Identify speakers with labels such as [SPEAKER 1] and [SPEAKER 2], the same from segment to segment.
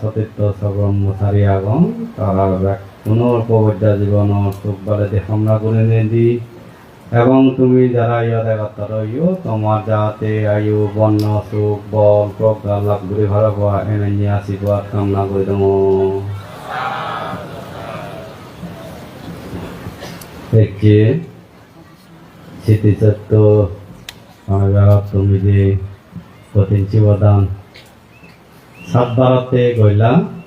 [SPEAKER 1] সতীর্থ সব্রহ্মচারী আগম, তারা পুনর পবজ্জা জীবন সুখ বলে হামলা করে নিদি এবং তুমি যারা ইয়াদ এগাত্তর ইউ তোমার যাতে আয়ু, বর্ণ, সুখ, বল, প্রজ্ঞা লাভ করে ভালো পাওয়া এনে নিয়ে আশীর্বাদ কামনা করে দেব। দেখছি স্মৃতিচত্ব আমার তুমি যে কঠিন শিবদান সাত বারতে গইলাম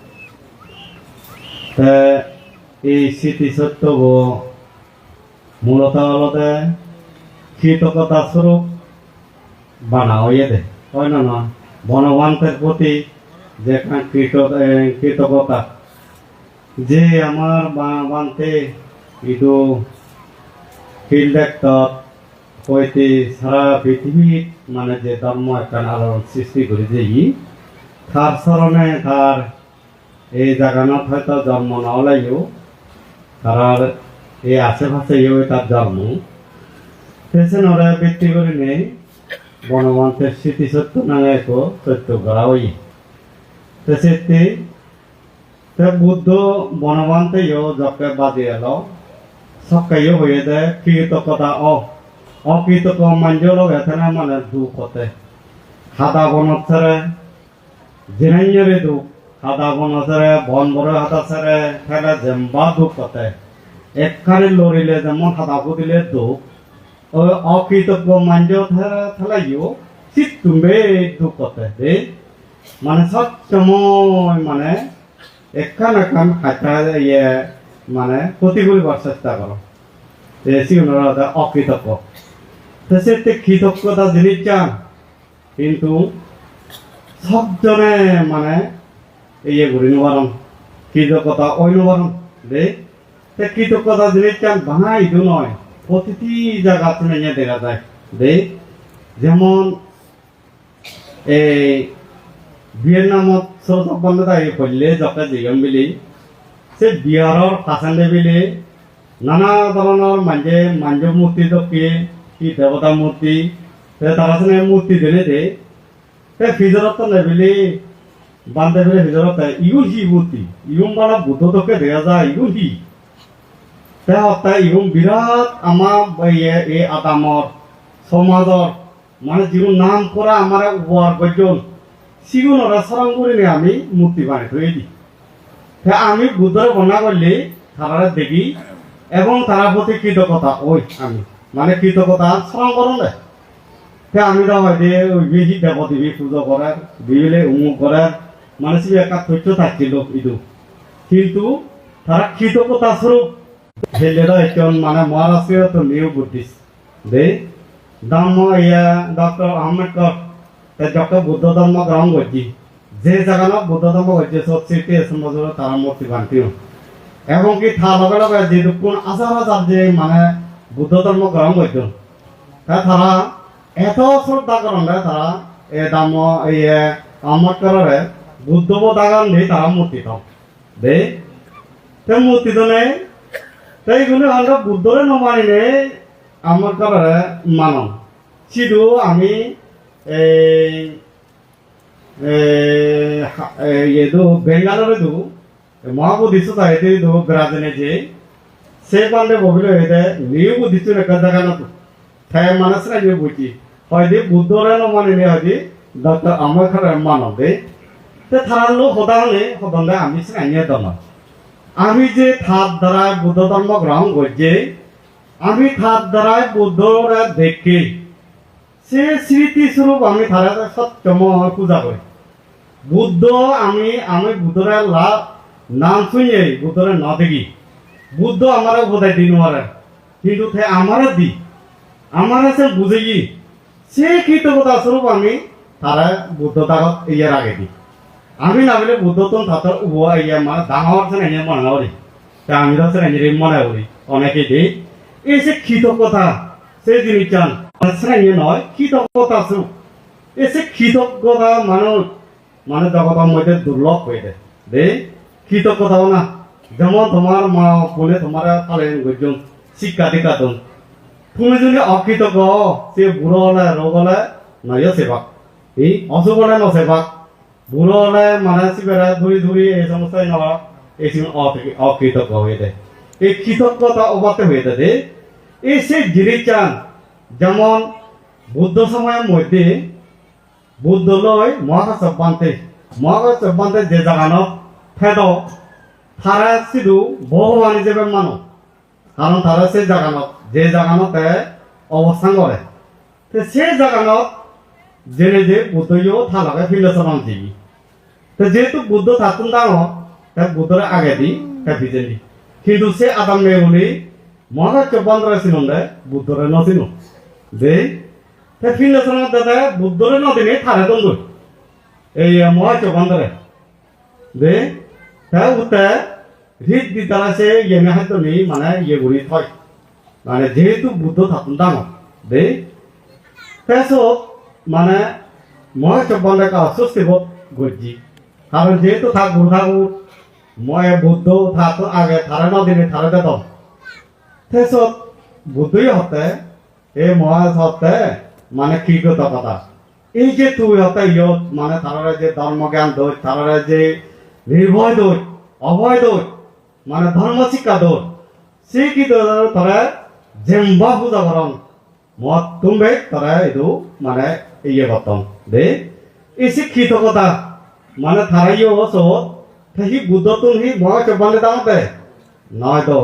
[SPEAKER 1] এই স্মৃতিচত্ব মূলত হলতে কৃতজ্ঞতা স্বরূপ বানা, হইয়ে দে। হয় না না বনবান্তের প্রতি যে একটা কৃত- কৃতজ্ঞতা। যে আমার বানতে ইটো ফিল্ড একটত হইতে সারা পৃথিবীত মানে যে ধর্ম একটা আলোড়ন সৃষ্টি করে যে তার স্মরণে তার এই জাগানত হয়তো জন্ম নলাইও তার এই আশেপাশে তার জন্ম। পেছন ওরা বৃত্তি করে নেই বনমন্ত্রের স্মৃতি সত্য নামে এক সত্য করা তো সেটি বুদ্ধ বনবান্তে ইয়ে যকে বাদে এলো। সকাইও হয়ে দে কৃতজ্ঞতা অ অকৃতজ্ঞ মাঞ্জল এখানে মানে দুঃখতে হাদা বনছরে জিনাইয়রে দুঃখ হাদা বনছরে বন বড় হাদা সরে ফেলে জেম্বা দুঃখতে একখানে লড়িলে যেমন হাদা দিলে দুঃখ ও অকৃতজ্ঞ মাঞ্জ থালাইও শীত তুমবে দুঃখতে দে মানে সবসময় মানে একখান একখান হাতা ইয়ে মানে ক্ষতি করিবার চেষ্টা করো অকৃতজ্ঞ। সেতে কৃতজ্ঞতা জিনিস চান কিন্তু সবজনে মানে ইয়ে করি, নিবারণ। কৃতজ্ঞতা ওই নিবারণ দে তে কৃতজ্ঞতা জিনিস চান ভাঙা ইদু নয়, প্রতিটি জায়গা তুমি দেখা যায়। দে যেমন এই ভিয়েতনামত সৌদ বন্ধ থাকে করলে যকে জিগম বিলি, সে বিহাৰৰ পাচান্দে বিলি, নানা ধৰণৰ মানে মাঞ্জ মূৰ্তি দকে কি দেৱতা মূৰ্তি, তে তারা মূর্তি দিলে দে তে ফিজরত নেবিলি বান্ধে ফেলে ফিজরত হি মূর্তি ইগুন বালা বুদ্ধ দকে দেখা যায় ইগুন হি। তে হত্যা ইগুন বিরাট আমার এই আদামর সমাজর মানে যিগুন নাম করা আমার উপহার পর্যন্ত সিগুন ওরা সরম করে নিয়ে আমি মূর্তি বানি থয়ে তা আমি বুদ্ধরে বর্ণনা করলে তারা দেখি, এবং তারা প্রতি কৃতজ্ঞতা ওই আমি। মানে কৃতজ্ঞতা স্মরণ করুন দে তা আমি তো হয় যে ওই বেশি দেবদেবী পুজো করার বিবিলে উমুক করার মানে সে একটা তথ্য থাকছিল ইদু কিন্তু তারা কৃতজ্ঞতা স্বরূপ ছেলেরা একজন মানে মহারাষ্ট্রীয় তো নিউ বুদ্ধিস্ট দে ধর্ম ইয়া ডক্টর আম্বেদকর ডক্টর বুদ্ধ ধর্ম গ্রহণ করছি যে জায়গানো বুদ্ধ ধর্ম করছে সব সিটি সমাজের তারা মূর্তি বান্তিও এবং কি থা লগে লগে যেহেতু কোন আচার আচার যে মানে বুদ্ধ ধর্ম গ্রহণ করছেন তা তারা এত শ্রদ্ধা করেন রে তারা এ দাম এই আম্বেদকরের বুদ্ধ বোধাগান দিয়ে তারা মূর্তি থাম দে তে মূর্তি তো নেই তাই গুলো আমরা বুদ্ধরে নমানিলে আম্বেদকরের মানন শুধু আমি এই ಇದು ಬೆಂಗಳೂರದು ಮಹಾಬುದ್ಧಿ ಸೊಸೈಟಿ ಇದು ಬ್ರಾಜನೆ ಜೆ ಸೇಬಂಡೆ ಬೊಬಿಲು ಇದೆ ನೀವು ದಿಚ್ಚು ಲೆಕ್ಕದಾಗನದು ঠাই মানুষরা যে বুঝি হয়দি বুদ্ধরে মানে হয়দি ডক্টর আম্বেদকর মানবে। তে থারার লোক হদাহলে হদন্দে আমি সিনাইয়ে দন আমি যে থার দ্বারায় বুদ্ধ ধর্ম গ্রহণ করছে আমি থার দ্বারায় বুদ্ধরা দেখে। সে স্মৃতি স্বরূপ আমি তারা সত্যময় পূজা করি বুদ্ধ আমি আমি বুদ্ধরে লাভ নাম শুনে বুদ্ধরে ন দেখি বুদ্ধ আমার বোধহয় দিন কিন্তু তে আমার দি আমার সে বুঝে কি সে কৃতজ্ঞতা স্বরূপ আমি তারা বুদ্ধ তাগত ইয়ার আগে দি আমি না বলে বুদ্ধ তো তাতর উব ইয়া মানে ডাঙর সে এনে মনে করি তা আমি সে এনে মনে করি অনেকে দিই, এই যে কৃতজ্ঞতা সে জিনিস চান শ্রেণি নয় কৃতজ্ঞতা স্বরূপ এই যে কৃতজ্ঞতা মানুষ মানে জগতের মধ্যে দুর্লভ হয়ে দেয় দে কৃতজ্ঞতাও না, যেমন তোমার মা বলে তোমার পালেন গজন শিক্ষা দীক্ষা তুমি যদি অকৃতজ্ঞ, সে বুড়ো হলে রোগ হলে নয় সেবা এই অসুখ হলে ন সেবা বুড়ো হলে মানে সিবেরা ধুরি ধুরি এই সমস্ত নেওয়া এই অ- অকৃতজ্ঞ হয়ে যায় এই কৃতজ্ঞতা অবাতে হয়ে যায় এই সে জিনিস চান যেমন বুদ্ধ সময়ের মধ্যে বুদ্ধ লয় মহাকাশ বান্তে মহাকাশ বান্তে যে জাগানো ফেদ তারা শুধু ভগবান হিসেবে মানো কারণ তারা সেই জাগানত যে জাগানতে অবস্থান করে। তো সেই জাগানত জেনে যে বুদ্ধইও থালাকে ফিলেছন দিবি। তো যেহেতু বুদ্ধ থাকুন ডাঙর তা বুদ্ধরে আগে দি, তা ভিজেনি কিন্তু সে আদাম মেগুলি মহাকাশ বন্ধ ছিল বুদ্ধরে নছিল যে, তা ফিলেছন দাদা বুদ্ধরে নদিনে থারে দন্দ এই মহাকাশ বন্ধরে। যে, তা উঠে হৃদ বিদ্যালয় সে ইয়ে হাত নেই মানে ইয়ে গুলি থয় মানে যেহেতু বুদ্ধ থাকুন ডাঙর দে তেসব মানে মই চব্বনে কা অস্বস্তি বোধ গজ্জি। কারণ যেহেতু থাক গুরু ঠাকুর মই বুদ্ধ থাক আগে থারে নদিনে থারে দেত তেসব বুদ্ধই হতে এই মহাজ হতে মানে কি কথা কথা? এই যে তুই হতে ইয়ত মানে তারা যে ধর্মজ্ঞান দোষ তারা যে নির্ভয় দোষ অভয় দোষ মানে ধর্ম শিক্ষা দোষ সে কি তারা জেম্বা পূজা করন মত তুমি তারা ಇದು মানে ইয়ে করতাম দে, এই শিক্ষিত কথা মানে থারাইও সো থাকি বুদ্ধ তুমি মহা চবালে দামতে। নয় তো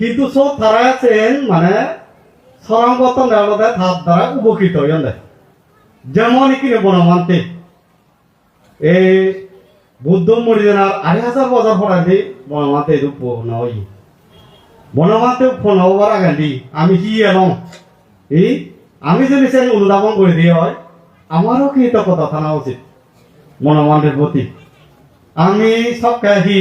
[SPEAKER 1] কিন্তু সব তারা আছেন মানে সরঙ্গত নেওয়াতে থাপ দ্বারা উপকৃত হইয়ান যেমন কিনে বনমান্তে। এই বুদ্ধ মরিজনার আড়াই হাজার বছর পড়া দি বনমান্তে ಇದು নয় বনমান্তে ফোন হবার আগে আমি কি এলাম এই আমি যদি সে অনুধাবন করে দিয়ে হয়, আমারও কৃতজ্ঞতা থানা উচিত? মনোমানের প্রতি। আমি সব কাহি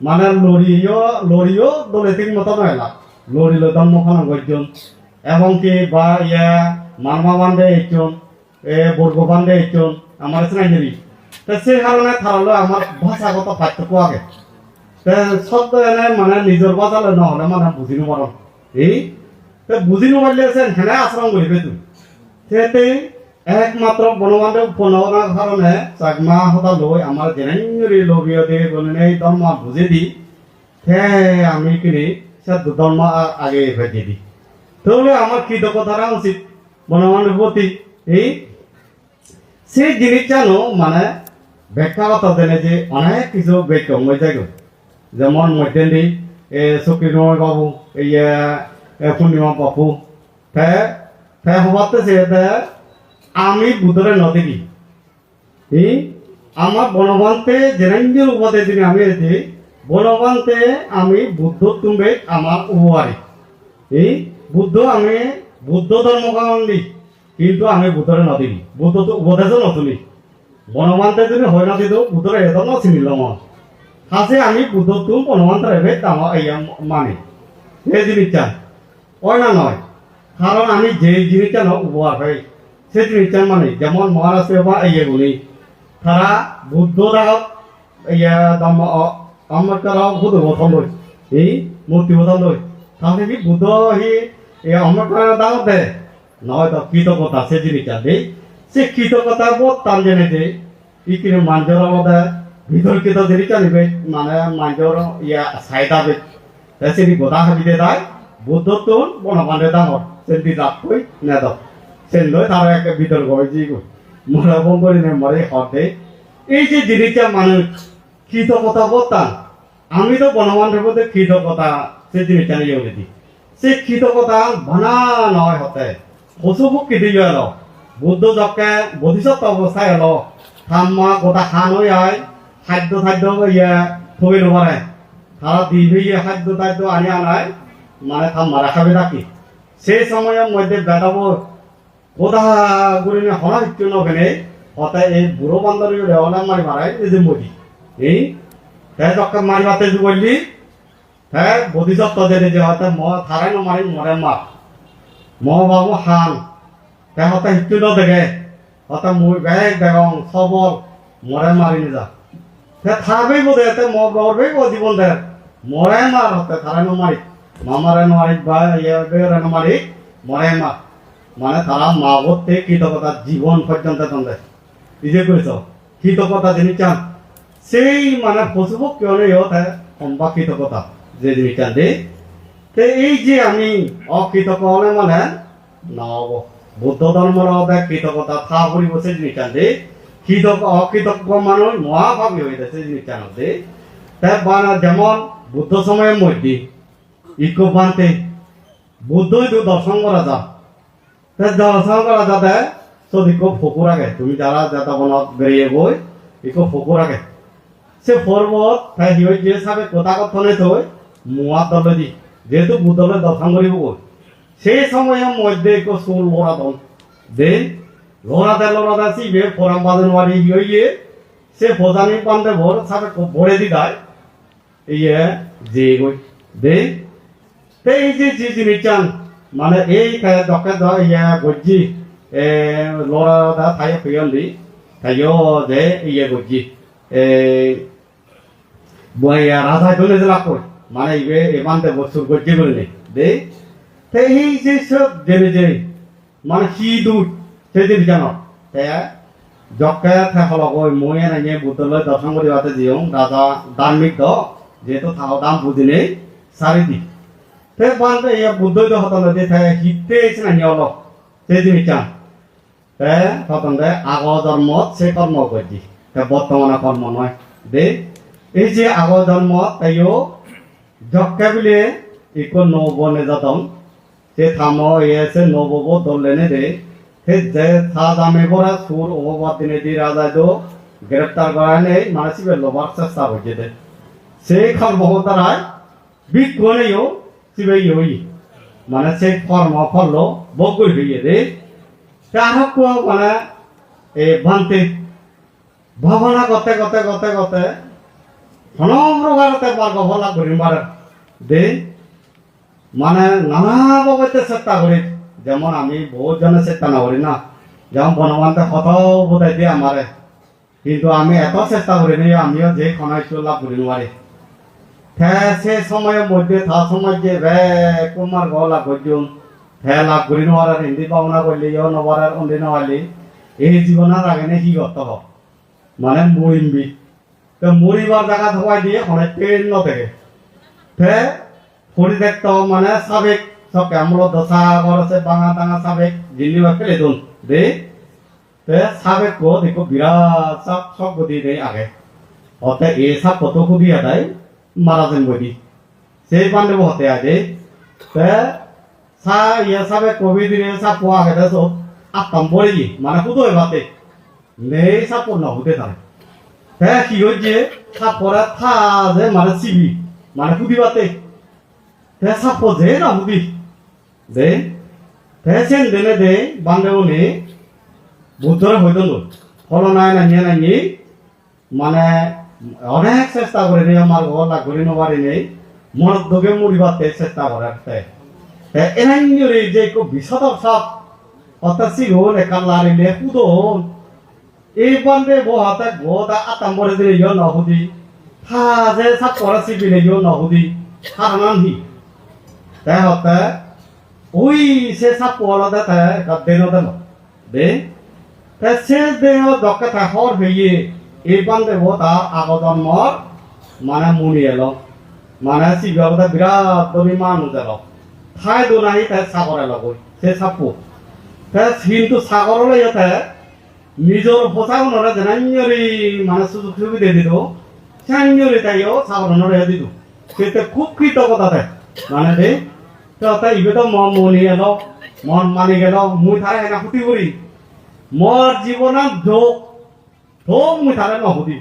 [SPEAKER 1] মানে লড়িও লড়িও দলে ঠিক মতো নয় না, লড়িল ধর্মখান গর্জন। এবং কি বা ইয়া মানমা বান্ধে এইজন এ বর্গ বান্ধে এইজন আমার সিনাইজারি তা সেই কারণে থারলে আমার ভাষাগত পার্থক্য আগে। সব এনে মানে নিজের বাজালে নহলে মানে বুঝি নপারম এই বুঝি নপারলে আছে হেনে আশ্রম করিবে তুই সেতে একমাত্র বনবান্ধব বনবানোর কারণে চাকমা হতা লই আমার জেনেঙ্গরি লবিয় দিয়ে বলেন এই ধর্ম বুঝে দি, হে আমি কিনি সে ধর্ম আগে ভেজে দি তাহলে আমার কৃতজ্ঞতা উচিত? প্রতি এই সেই জিনিস জানো মানে ব্যাখ্যাগত জেনে যে অনেক কিছু ব্যাখ্যা মই যাই যেমন মধ্যেন্দি এ সুকিরময় বাবু এই পূর্ণিমা বাপু। তে তে হবাতে সে আমি বুধরে নদী এই আমার বনবান্তে জেনেঞ্জের উপাদে দিনে আমি এসে বনবান্তে আমি বুদ্ধ তুমবে আমার উপহারী এই বুদ্ধ আমি বুদ্ধ ধর্ম কারণ দিই কিন্তু আমি বুদ্ধরে নদী বুদ্ধ তো উপদেশও নতুনি। বনবান্তে যদি হয় না দিত বুদ্ধরে এত নচিনিল মন হাসে আমি বুদ্ধ তুম বনবান্ত রেবে মানে এই জিনিসটা ওই না নয় কারণ আমি যে জিনিসটা উপহার পাই সেই জিনিসটা মানে যেমন মহারাষ্ট্র বা ইয়েগুলি তারা বুদ্ধ রাও ইয়া দম অম্বেদকর বুদ্ধ বথন লই এই মূর্তি বথন লই তাহলে কি বুদ্ধ হি এই অম্বেদকর দাও দে নয় কৃতজ্ঞতা সে জিনিসটা দেই সে কৃতজ্ঞতা বোধ টান জেনে দে ই কিনে মাঞ্জর মধ্যে বিতর্কিত জিনিসটা নিবে মানে মাঞ্জর ইয়া সাইডাবে সেটি গোদা হাবিতে দায় বুদ্ধ তুন বনমানে দামর সেটি রাত কই না সেন লই তার এক বিতর্ক মরা বঙ্গরি নে মরে হতে এই যে জিনিসটা মানুষ কৃতজ্ঞতা বলতাম আমি তো বনমানের মধ্যে কৃতজ্ঞতা সে জিনিসটা নিয়ে উঠেছি সে কৃতজ্ঞতা বানা নয় হতে। পশুপুক কেটে এলো বুদ্ধ যকে বোধিসত্ব অবস্থায় এলো থাম্মা গোটা খান হয়ে আয় খাদ্য খাদ্য ইয়ে থবি নপারে তারা দিবে ইয়ে খাদ্য টাদ্য আনি আনায় মানে থাম্মা রাখাবে রাখি সেই সময়ের মধ্যে বেটাবো কোথা গুলিনে হনা নভেনে, হতে এই বুড়ো বান্দর রেওয়ানা মারি মারাই নিজে মরি এই তে চক্কা মারি মাতে বললি হ্যাঁ বোধিসত্ব দেনে যে হতে ম থারাই মারি মরে মা ম বাবু হান তে হতে হিচ্ছু দেখে। হতে মুই বেগ বেগং সবল মরে মারি নিজা তে থাকবেই বোধে, তে ম বরবেই বো জীবন দে মরে মার হতে থারাই ন মারি মামারে মারি বা ইয়ে মারি মরে মার মানে তারা মা বলতে কৃতজ্ঞতা জীবন পর্যন্ত তন্দে নিজে করেছ কৃতজ্ঞতা যিনি চান, সেই মানে পশুপক্ষীয় ইহতে সম্বা কৃতজ্ঞতা। যে যিনি চান দে তে এই যে আমি অকৃতজ্ঞ হলে মানে? নহব বুদ্ধ ধর্মের অদে কৃতজ্ঞতা থা ফুরিব সেই চান দে কৃতজ্ঞ, অকৃতজ্ঞ মানুষ মহাভাবী হয়ে যিনি চান দে যেমন বুদ্ধ সময়ের মধ্যে, ইকো বানতে বুদ্ধই তো দর্শন করা যা। তা দর্শন করা যাতে সব ইকো ফকুর আগে, তুমি যারা যাতা বনত বেরিয়ে বই, ইকো ফকুর আগে। সে পর্বত তাই হিও যে সাবে কথা কথনে তো মুয়া দলে দি যেহেতু বুদ্ধলে দর্শন করিব সেই সময়ের মধ্যে ইকো সুল লোরা দন দে লোরাতে লোরাতে সিবে ফরাম ওয়ারি হিও ইয়ে সে ফজানি পান্তে ভোর সাবে ভরে দি দায় ইয়ে যে গই দে এই যে যে জিনিস চান মানে এই দকে দ ইয়া গজ্জি, এ লরা দা থাই ফিয়ন্দি থাইও যে ইয়ে গজ্জি। এ, বয়া রাধা চলে দিলা কই? মানে ইবে এমানতে বছর গজ্জি বলে নে দে তে এই যে সব জেনে যে মানে সে জিনিস জানো। তে জকে থাকল কই মই এনে বুদ্ধলৈ দর্শন করিবাতে দিও রাজা ধার্মিক দ যেহেতু থাও দাম বুঝিনে সারিদি তে বান্দে ইয়া বুদ্ধই তো হতন দে থাকে হিতে না নিয়ল সে জিনিস চান তে হতন দে, আগ জন্মত সে কর্ম করছি তে বর্তমানে কর্ম নয় দে, এই যে আগ জন্ম তাইও জক্কে বিলে ইকো নবনে যতন সে থাম এসে নবব দলেনে সে যে থা দামে বরা সুর অবাদ দিনে দি রাজা দো গ্রেপ্তার করা নেই মানসিকের লোবার চেষ্টা হয়েছে দে। সেই কর্ম দ্বারায় বিজ্ঞনেও সিবে ইয়ই মানে সেই কর্ম ফল বগুল হইয়ে তাহাক মানে এ ভান্তি ভাবনা করতে করতে করতে করতে প্রকারতে মার্গ ফলা করি মারে দে মানে নানা বাবতে চেষ্টা করি। যেমন আমি বহুত জনে চেষ্টা না না। যেমন বনবান্তে কত বোধাই দিয়ে আমারে। কিন্তু আমি এত চেষ্টা করি নি আমিও যে খনাইছো লাভ করি নোৱাৰি সে সময়ের মধ্যে, থা সময় যে রে কুমার গলা গজুম হে লাভ করি নোৱাৰাৰ হিন্দী পাওনা করলে ইয় নবারার অন্দি নহালি এই জীবনের আগে নে কি করতে হবে? মানে মরিমবি তো মরিবার জায়গা ধোয়াই দিয়ে অনেক ট্রেন ন থেকে। তে ফুরি দেখতে মানে সাবেক সব কেমন দশা করছে বাঙা টাঙা সাবেক জিল্লি বা পেলে দুন দে, তে সাবেক কো দেখো বিরাট সব সব গতি দেয় আগে। অতে এ সব কত খুদিয়া দেয় মারা যেন বদি সেই পান্ডে হতে আছে তে সা ইয়ে সাবে কবি দিনে সা পোয়া গেছে সব আত্মাম পড়ে মানে কুতো এবাতে নেই সা পূর্ণ হতে থাকে তে কি হচ্ছে সা পরে থা যে মানে সিবি মানে কুদিবাতে তে সা পজে না হুদি দে তে সেন দেনে দে বান্ডে উনি বুদ্ধরে হইতো ফল নাই না নাই মানে অনেক চেষ্টা করে নেই আমার ঘর লাগ করি নবারি নেই মন দগে মুড়িবাতে চেষ্টা করে রাখতে এনাইরে যে কো বিশদ সব অতাসি হল একালারি লে কুদো এই বান্দে বো হাতে গোদা আতাম বলে দিলে ইয় নহুদি থা যে সাত পরাসি বিলে ইয় নহুদি। হারানান হি তাই হতে, ওই সে সাপ পড়া দে তাই গদ্দে ন দেন দে? তাই সে দেহ দকে তাই হর হইয়ে, এই বান্দে বো তা আগজন্মর মানে মুনি এলো। মানে শিবতে বিরাট দমি মানুষ এলো ঠাই দোনাহি তাই সাগরে লগই সে সাপু তাই কিন্তু সাগরলৈ ইহঁতে নিজৰ সঁচাও নৰে যেনাঞ্জৰি মানে সুযোগ সুবিধা দিলো চাঞ্জৰি তাইও সাগর নৰে দিলো। সেতে খুব কৃতজ্ঞতা তাই মানে দে তো তাই ইবেতো মন মনি এলো মন মানি গেল, মুই তারে এনা ফুটি করি মোর জীবনত যোগ ঢোক মুই তারে নহুদি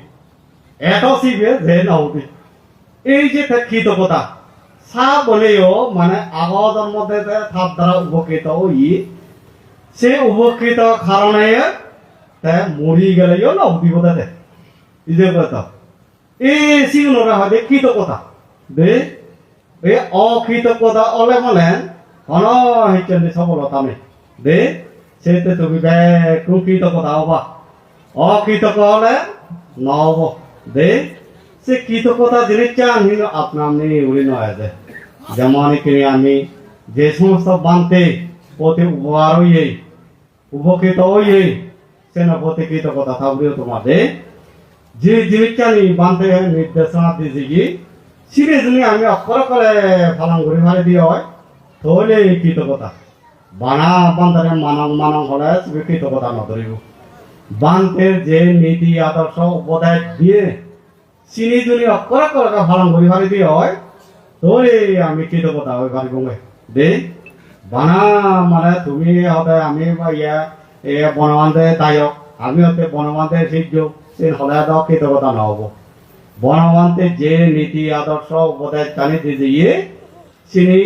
[SPEAKER 1] এত সিবে যে নহুদি এই যে কৃতজ্ঞতা। সা বলেও মানে আগ জন্মতে থাপ দ্বারা উপকৃত ই, সে উপকৃত কারণে তে মরি গেলেও না বিপদে দে এই কথা এই সিগুণরা হবে কৃতজ্ঞতা। দে এই অকৃতজ্ঞতা অলে মানে অন হিচন্দি সফলতা মে। দে সেতে তুমি বেকুম কৃতজ্ঞতা হবা। অকৃতজ্ঞ হলে নহব দে সে কৃতজ্ঞতা জিনিস চান কিন্তু আপনার আপনি উড়ি নয় যে। যেমন এখানে আমি যে সমস্ত বানতে প্রতি উপকার হইয়ে, উপকৃত হইয়ে সে না প্রতি কৃতজ্ঞতা থাকবেও তোমাদের। যে জিনিসটানি বান্ধে নির্দেশনা দিয়েছি কি সিরিয়াসলি আমি অক্ষর করে পালন করে মারি দিয়ে হয়, তাহলে কৃতজ্ঞতা। বানা বান্ধারে মানং মানং হলে কৃতজ্ঞতা নধরিব বান্ধের যে নীতি, আদর্শ উপদেশ দিয়ে চিনি যদি অক্ষর করে পালন করে মারি দিয়ে হয়, তাহলে আমি কৃতজ্ঞতা হয়ে পারিব দে, বানা মানে তুমি হতে আমি ইয়া বনবান্ধে দায়ক আমি হতে বনবান্ধে শিখব সে হলে তো কৃতজ্ঞতা নহব বনবান্ধে যে নীতি, আদর্শ, উপদেশ জানি দিয়ে চিনি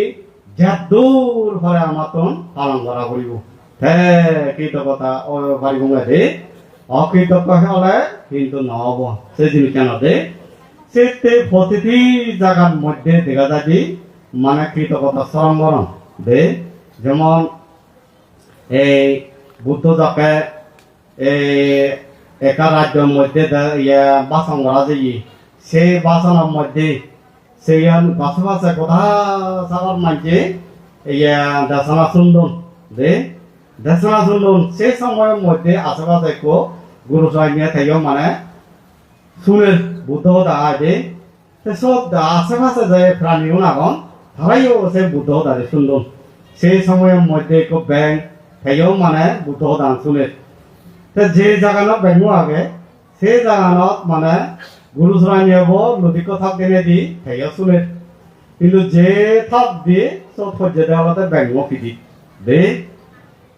[SPEAKER 1] যাদূর ফলে আমার তখন পালন করা করিব। হে কৃতজ্ঞতা পারিব দে। অকৃতজ্ঞ হলে কিন্তু নহব সে জিনিস কেন দে? সেতে প্রতিটি জায়গার মধ্যে দেখা যায় যে মানে কৃতজ্ঞতা স্মরণ দে, যেমন এই বুদ্ধ যাকে এই একা রাজ্যের মধ্যে বাসন করা যায় সেই বাসনের মধ্যে সেই বাসবাসে কথা সাবার মাঝে ইয়ে দেশনা সুন্দর দে দেশনা সুন্দর সেই সময়ের মধ্যে আশেপাশে কো গুরু সাহেব থাকেও মানে শুনে বুদ্ধ দাঁড়াতে সব আশেপাশে যে প্রাণীও নাগন তারাইও সে বুদ্ধ দাঁড়িয়ে সুন্দর সেই সময়ের মধ্যে একটু ব্যাংক থেকেও মানে বুদ্ধ দান শুনে যে জায়গানত ব্যাংকও আগে সেই জায়গানত মানে গুরু চৰাই নিব নদী কথা কেনে দি থেকেও শুনে কিন্তু যে থাপ দি সব সহ্য দেওয়াতে ব্যাংক পিটি দে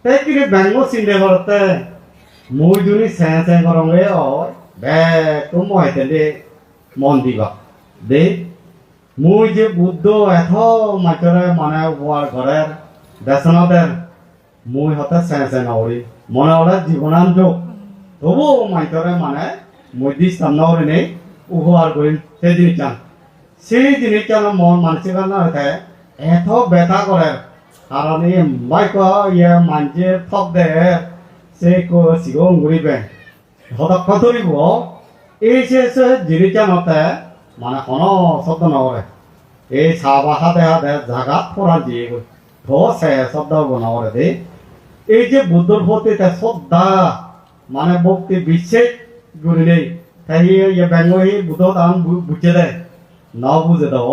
[SPEAKER 1] তাই কিন্তু ব্যাংক চিন্তা করতে মই যদি চেঁ চেঁ কৰংগে হয় বেগটো মই তেন্তে মন দিবা। দে, মই যে বুদ্ধ এথ মাছৰে মানে হোৱাৰ ঘৰে দেশনতের মই হতে চেঁ চেঁ নকৰি মনে হলে জীৱনান্ত তবু মাইতরে মানে দিস্তাম নকরি নেই উপহার করি সেই জিনিস চান সেই জিনিস কেন মন মানসিক হতে এত ব্যথা করে কারণ এই মাইক ইয়ে মানছে ঠক দে সে কো সিগং ঘুরিবে হতক্ষ ধরিব এই সে জিনিস হতে মানে কোনো শব্দ নকরে এই চাহ হাতে হাতে জাগাত পড়া দিয়ে গৈ। ধসে শব্দ নকরে দে এই যে বুদ্ধর প্রতি শ্রদ্ধা মানে ভক্তি গুলি নেই। তাই ইয়ে ব্যঙ্গই বুদ্ধ দান বুঝে দেয়। ন বুঝে দেব।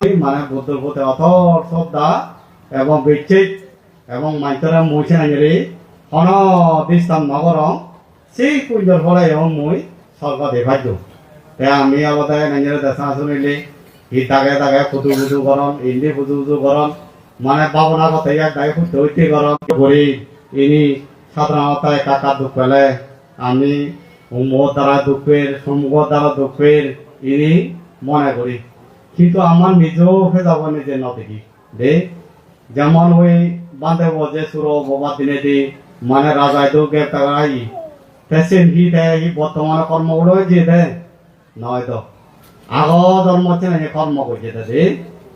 [SPEAKER 1] এই মানে বুদ্ধর প্রতি অত শ্রদ্ধা এবং বিচ্ছেদ এবং মাইতরা মুছে নাগিরে হন দিস্তাম নগর সেই পুঞ্জর ফলে এবং মুই স্বর্গ দেখাইছো তাই আমি আগতে নাগিরে দেখা শুনিলে ই তাকে তাকে ফুটু ফুটু গরম, ইন্দি ফুটু ফুটু গরম। মানে ভাবনা কথা ইয়াক তাকে ফুটতে উঠতে গরম করি ইনি সাধারণত কাকা দুঃখ পেলে, আমি মোর দ্বারা দুঃখের সমুখ দ্বারা দুঃখের ইনি মনে করি। কিন্তু আমার নিজেও হয়ে যাব নিজে ন দেখি দে, যেমন ওই বাঁধে বজে সুর বাবা দিনে দি মানে রাজায় তো গ্রেপ্তার তেসেন হি দেয় হি বর্তমানে কর্মগুলো যে দেয় নয় তো আগ জন্ম আছে না কর্ম করছে দে।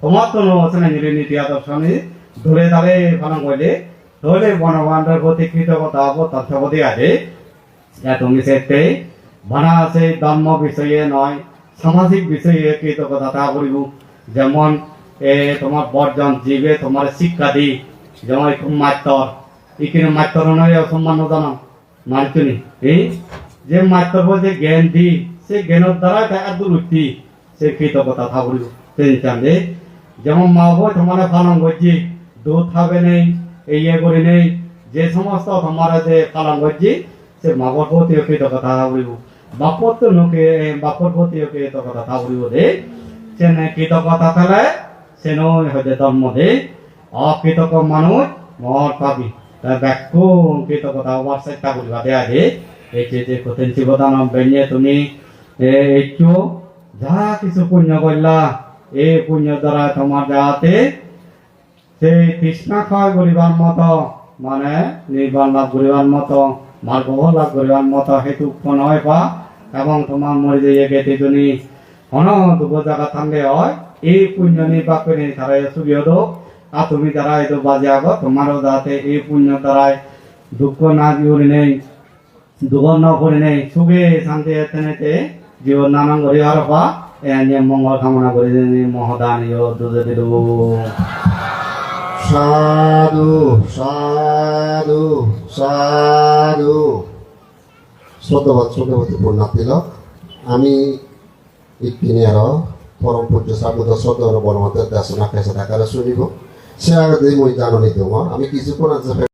[SPEAKER 1] তোমার তো ন আছে না নীতি আদর্শ নিয়ে দলে দলে পালন করলে প্রতি কৃতজ্ঞতা হব তথ্যপতি আছে যা তুমি সেতে আছে ধর্ম বিষয়ে নয়, সামাজিক বিষয়ে কৃতজ্ঞতা করিব। যেমন, এ তোমার বর্জন জীবে তোমার শিক্ষা দি, যেমন মাত্তর। এখানে মাত্তর নয় সম্মান জানো। মানছুনি এই যে মাত্তর বলছে জ্ঞান দি, সে জ্ঞানের দ্বারা তাকে দুরুক্তি সে কৃতজ্ঞতা করিব চিন্তান যে যেমন মা বই তোমার পালন করছি, দুধ খাবে নেই, এই ইয়ে করে নেই, যে সমস্ত তোমার যে পালন করছি, সে মা মাগর প্রতি কৃতজ্ঞতা করিব বাপর তো নোকে বাপর প্রতি কৃতজ্ঞতা করিব দে সে নে কৃতজ্ঞতা থাকলে সে নয় হইতে ধর্ম দে অকৃতজ্ঞ মানুষ মর পাবি। তাই বাক্য কৃতজ্ঞতা হওয়ার চেষ্টা করিবা। দে এই যে যে কোথেন শিবদান বেরিয়ে তুমি একটু যা কিছু পুণ্য করলা এই পুণ্য দ্বারা তোমার যাতে সেই তৃষ্ণা ক্ষয় করিবার মতো মানে নির্বাণ লাভ করিবার মতো মার্গ লাভ করিবার মতো হেতু উৎপন্ন হয় পা এবং তোমার মরে যে গেতে তুমি অন দুব জায়গা থাকলে হয়। এই পুণ্য নির্বাহ করে তারা সুবিধ আর তুমি যারা এটা বাজে আগ, তোমারও যাতে এই পুণ্য দ্বারাই দুঃখ না জীবনে নেই ন করে নেই। সুখে শান্তি এতে জীবন নানান করে আর পা মঙ্গল কামনা করে মহদান
[SPEAKER 2] সাধু সাধু সাধু। শ্রদ্ধাবাদ শ্রদ্ধাবতী পূর্ণা তিলক আমি ইপিনিয়ার পরম পূজ্য সাবুদ শ্রদ্ধা বনমতের দেশনা কেসে থাকার শুনিব। সে আগে মই জাননি তোমার। আমি কিছুক্ষণ আছে